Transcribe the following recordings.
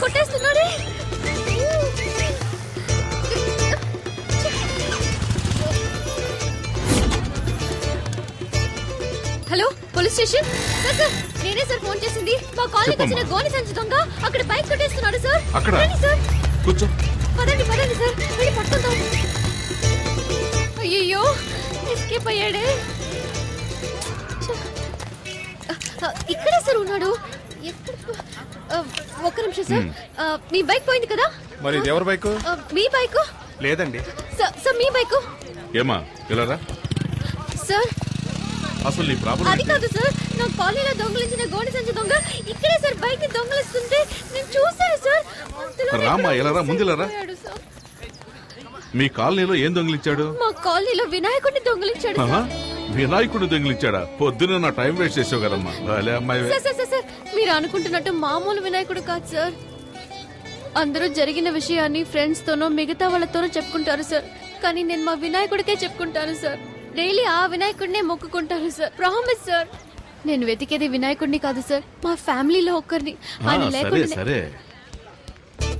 కొట్టేస్తున్నాడు hello police station? Sir sir నేనే sir phone చేసింది. మా కాలనీకి వచ్చిన గోని సంచి దొంగ అక్కడ బైక్ కొట్టేస్తున్నాడు సార్. అక్కడ? సార్. కూర్చో. పదండి పదండి సార్. వెళ్ళి పట్టుకుందాం. అయ్యో ఎస్కేప్ అయ్యాడే. ఇక్కడే సార్ ఉన్నాడు. ఒక్క నిమిషం సార్. మీ బైక్ పోయింది కదా? మరి ఇది ఎవరి బైక్? మీ బైక్? లేదండి. సార్ సార్ మీ బైక్? ఏమా? ఇలా రా. సార్. అసలు నీ ప్రాబ్లం అది కాదు సార్. నా కాలనీలో దొంగలించిన గోడి సంచి దొంగ ఇక్కడే సార్ బైక్ దొంగలిస్తుంటే నేను చూశాను సార్. అంతలోనే రామ్మా, ఇక్కడ ఎలా రా, ముందు ఇలా రా. సార్. మీ కాలనీలో ఏం దొంగిలించాడు? మా కాలనీలో వినాయకుడిని దొంగలించాడు. వినాయకుడు దొంగిలించాడా? పొద్దున నా టైం వేస్ట్ చేసావు కదమ్మా. భలే అమ్మాయి. సార్ సార్ సార్ సార్ మీరు అనుకుంటున్నట్టు మామూలు వినాయకుడు కాదు సార్. అందరూ జరిగిన విషయాన్ని ఫ్రెండ్స్ తోనో మిగతా వాళ్ళతోనో చెప్పుకుంటారు సార్. కానీ నేను మా వినాయకుడికే చెప్పుకుంటాను సార్. డైలీ ఆ వినాయకుడినే మొక్కుకుంటాను సార్. Promise sir. నేను వెతికేది వినాయకుడిని కాదు సార్. మా ఫ్యామిలీలో ఒక్కరిని. ఆ, ఆయన సరే లేకుండా సరే.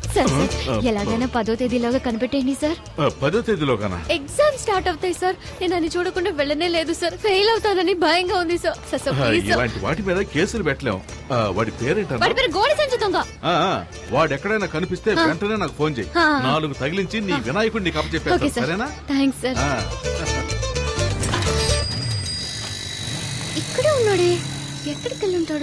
సార్ సార్ ఎలాగైనా పదో తేదీలోగా కనిపెట్టేయండి సార్. పదో తేదీలో కనా ఎగ్జామ్ స్టార్ట్ అవుతాయి సార్. నేను అని చూడకుండా వెళ్ళనే లేదు సార్. ఫెయిల్ అవుతానని భయంగా ఉంది సార్. సార్ సార్ ఆ, ప్లీజ్ సార్. ఇలాంటి వాటి మీద కేసులు పెట్టలేం. ఆ, వాడి పేరేంటన్నా? వాడి పేరు గోడి సంచి దొంగ. ఆ, ఆ, వాడు ఎక్కడైనా కనిపిస్తే వెంటనే నాకు ఫోన్ చేయి. ఆ. నాలుగు తగిలించి నీ వినాయకుడిని ఓకే కప్పచెప్పేస్తాను సార్. సరేనా? Thanks sir. ఆ. ఇక్కడే ఉన్నాడే. ఎక్కడికి వెళ్ళి ఉంటాడు?